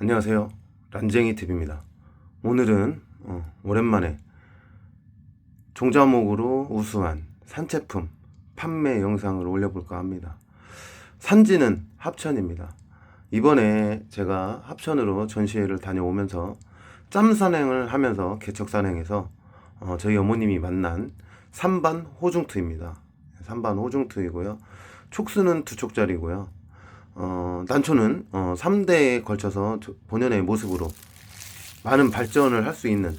안녕하세요. 란쟁이 TV입니다. 오늘은 어, 오랜만에 종자목으로 우수한 산제품 판매 영상을 올려볼까 합니다. 산지는 합천입니다. 이번에 제가 합천으로 전시회를 다녀오면서 짬산행을 하면서 개척산행에서 어, 저희 어머님이 만난 삼반 호중투입니다. 삼반 호중투이고요. 촉수는 두 촉짜리고요. 어, 난초는 어, 3대에 걸쳐서 저- 본연의 모습으로 많은 발전을 할 수 있는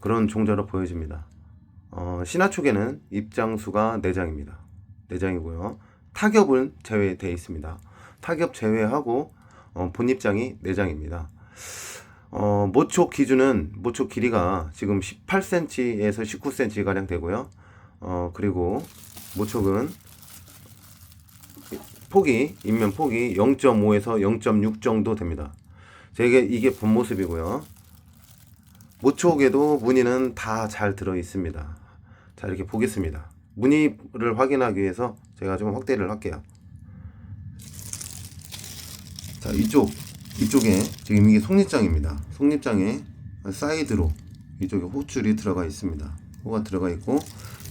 그런 종자로 보여집니다. 어, 신화촉에는 입장수가 4장입니다. 4장이고요. 타격은 제외되어 있습니다. 타격 제외하고 어, 본입장이 4장입니다. 어, 모촉 기준은 모촉 길이가 지금 18cm에서 19cm 가량 되고요. 어, 그리고 모촉은 폭이 인면 폭이 0.5에서 0.6 정도 됩니다. 제게 이게 본 모습이고요. 모촉에도 무늬는 다 잘 들어 있습니다. 자 이렇게 보겠습니다. 무늬를 확인하기 위해서 제가 좀 확대를 할게요. 자 이쪽 이쪽에 지금 이게 속립장입니다. 속립장에 사이드로 이쪽에 호줄이 들어가 있습니다. 호가 들어가 있고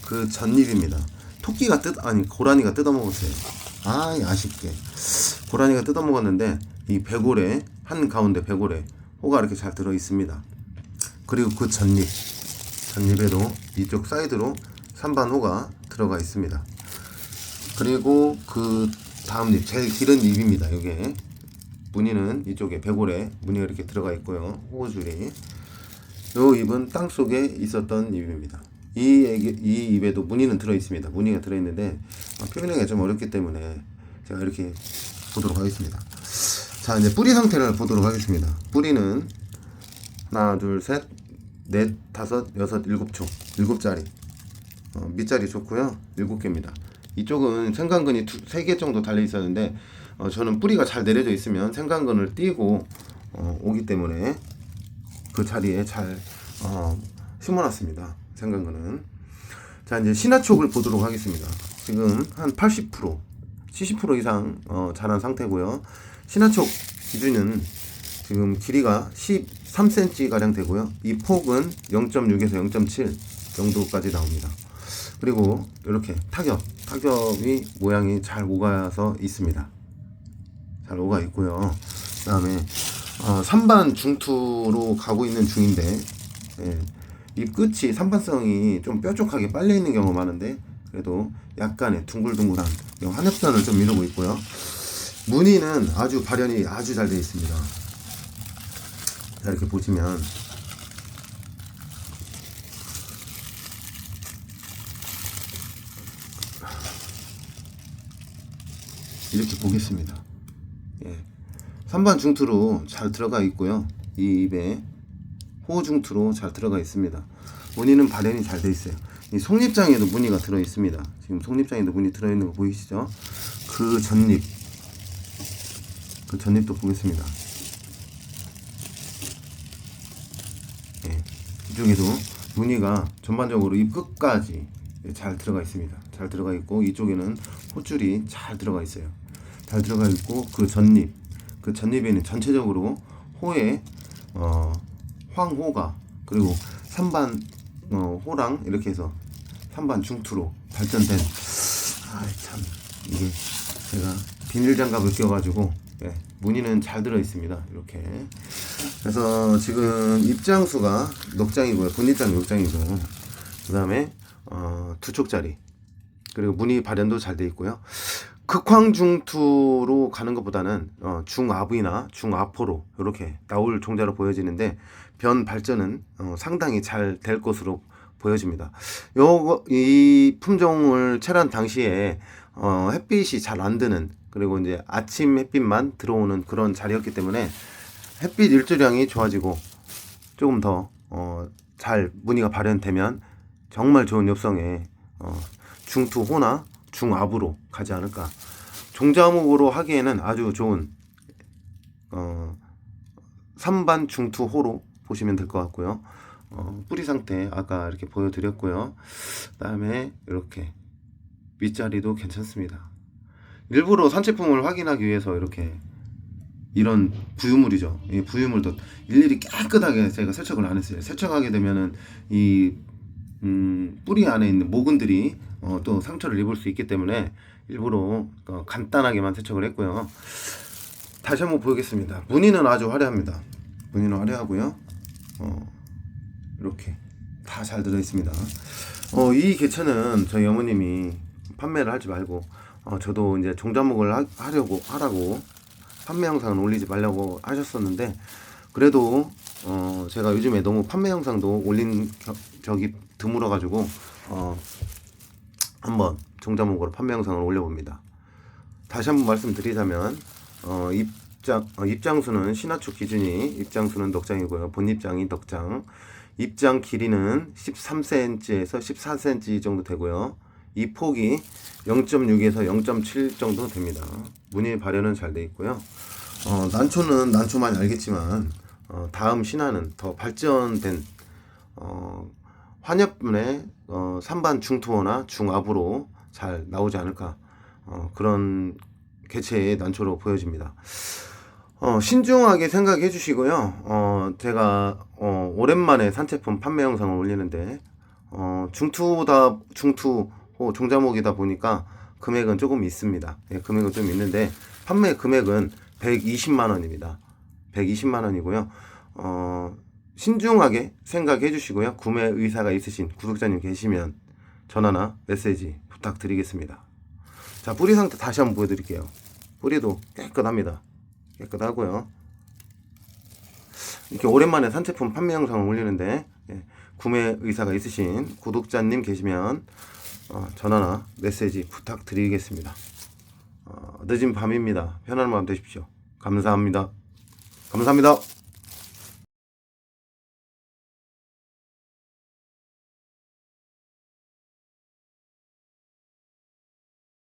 그 전립입니다. 토끼가 뜯 아니 고라니가 뜯어 먹었어요. 아 아쉽게 고라니가 뜯어 먹었는데 이 배골에 한 가운데 배골에 호가 이렇게 잘 들어 있습니다. 그리고 그 전립 전립에도 이쪽 사이드로 산반호가 들어가 있습니다. 그리고 그 다음 잎 제일 길은 잎입니다. 이게 무늬는 이쪽에 배골에 무늬가 이렇게 들어가 있고요. 호줄이 요 잎은 땅 속에 있었던 잎입니다. 이, 애기- 이 잎에도 무늬는 들어 있습니다. 무늬가 들어 있는데 어, 표현하기가 좀 어렵기 때문에 제가 이렇게 보도록 하겠습니다. 자 이제 뿌리 상태를 보도록 하겠습니다. 뿌리는 하나, 둘, 셋, 넷, 다섯, 여섯, 일곱 촉, 일곱 자리. 어, 밑자리 좋고요. 일곱 개입니다. 이쪽은 생강근이 두, 세개 정도 달려 있었는데 어, 저는 뿌리가 잘 내려져 있으면 생강근을 띄고 어, 오기 때문에 그 자리에 잘 어, 심어놨습니다. 생강근은. 자 이제 신화촉을 보도록 하겠습니다. 지금 한 80%, 70% 이상 어, 자란 상태고요. 신화촉 기준은 지금 길이가 13cm 가량 되고요. 이 폭은 0.6에서 0.7 정도까지 나옵니다. 그리고 이렇게 타격, 타격이 모양이 잘 오가서 있습니다. 잘 오가 있고요. 그 다음에 어, 산반 중투로 가고 있는 중인데 예, 이 끝이 산반성이 좀 뾰족하게 빨려 있는 경우가 많은데 그래도 약간의 둥글둥글한 이 한엽선을 좀 이루고 있고요. 무늬는 아주 발현이 아주 잘 되어 있습니다. 자, 이렇게 보시면 이렇게 보겠습니다. 예. 3반 중투로 잘 들어가 있고요. 이 입에 호 중투로 잘 들어가 있습니다. 무늬는 발현이 잘돼 있어요. 이 속립장에도 무늬가 들어 있습니다. 지금 속립장에도 무늬 들어 있는 거 보이시죠? 그 전립 그 전립도 보겠습니다. 예, 이쪽에도 무늬가 전반적으로 이 끝까지 잘 들어가 있습니다. 잘 들어가 있고 이쪽에는 호줄이 잘 들어가 있어요. 잘 들어가 있고 그 전립 그 전립에는 전체적으로 호에 어, 황호가 그리고 삼반 어, 호랑 이렇게 해서 삼반 중투로 발전된 아참 이게 제가 비닐 장갑을 껴가지고 예, 무늬는 잘 들어 있습니다. 이렇게 그래서 지금 입장수가 넉 장이고요. 본입장 넉 장이고 그 다음에 어, 두 촉짜리 그리고 무늬 발현도 잘 돼 있고요. 극황중투로 가는 것보다는 어, 중압이나 중압호로 이렇게 나올 종자로 보여지는데 변 발전은 어, 상당히 잘 될 것으로 보여집니다. 요거 이 품종을 체란 당시에 어, 햇빛이 잘 안 드는 그리고 이제 아침 햇빛만 들어오는 그런 자리였기 때문에 햇빛 일조량이 좋아지고 조금 더 어, 잘 무늬가 발현되면 정말 좋은 엽성에 어, 중투 호나 중압으로 가지 않을까. 종자목으로 하기에는 아주 좋은 어, 3반 중투 호로 보시면 될 것 같고요. 어, 뿌리 상태 아까 이렇게 보여드렸고요. 그다음에 이렇게 밑자리도 괜찮습니다. 일부러 산채품을 확인하기 위해서 이렇게 이런 부유물이죠. 이 부유물도 일일이 깨끗하게 제가 세척을 안 했어요. 세척하게 되면은 이 음, 뿌리 안에 있는 모근들이 어, 또 상처를 입을 수 있기 때문에 일부러 어, 간단하게만 세척을 했고요. 다시 한번 보겠습니다. 무늬는 아주 화려합니다. 무늬는 화려하고요. 어, 이렇게 다 잘 들어 있습니다. 어, 이 개체는 저희 어머님이 판매를 하지 말고 어, 저도 이제 종자목을 하, 하려고 하라고 판매 영상을 올리지 말라고 하셨었는데 그래도 어, 제가 요즘에 너무 판매 영상도 올린 겨- 적이 드물어 가지고 어, 한번 종자목으로 판매 영상을 올려봅니다. 다시 한번 말씀드리자면 어, 입장 어, 입장수는 신화축 기준이 입장수는 넉장이고요. 본 입장이 넉장. 입장 길이는 13cm에서 14cm 정도 되고요. 이 폭이 0.6에서 0.7 정도 됩니다. 무늬 발현은 잘 돼 있고요. 어, 난초는 난초만 알겠지만 어, 다음 신화는 더 발전된 어, 환엽분의 어, 산반 중투어나 중압으로 잘 나오지 않을까 어, 그런 개체의 난초로 보여집니다. 어, 신중하게 생각해 주시고요. 어, 제가 어, 오랜만에 산채품 판매 영상을 올리는데 어, 중투다 중투 호 종자목이다 보니까 금액은 조금 있습니다. 예, 금액은 좀 있는데 판매 금액은 120만 원입니다. 120만 원이고요. 어, 신중하게 생각해 주시고요. 구매 의사가 있으신 구독자님 계시면 전화나 메시지 부탁드리겠습니다. 자, 뿌리 상태 다시 한번 보여드릴게요. 뿌리도 깨끗합니다. 깨끗하고요. 이렇게 오랜만에 산제품 판매 영상을 올리는데 예, 구매 의사가 있으신 구독자님 계시면 어, 전화나 메시지 부탁드리겠습니다. 어, 늦은 밤입니다. 편안한 밤 되십시오. 감사합니다. 감사합니다.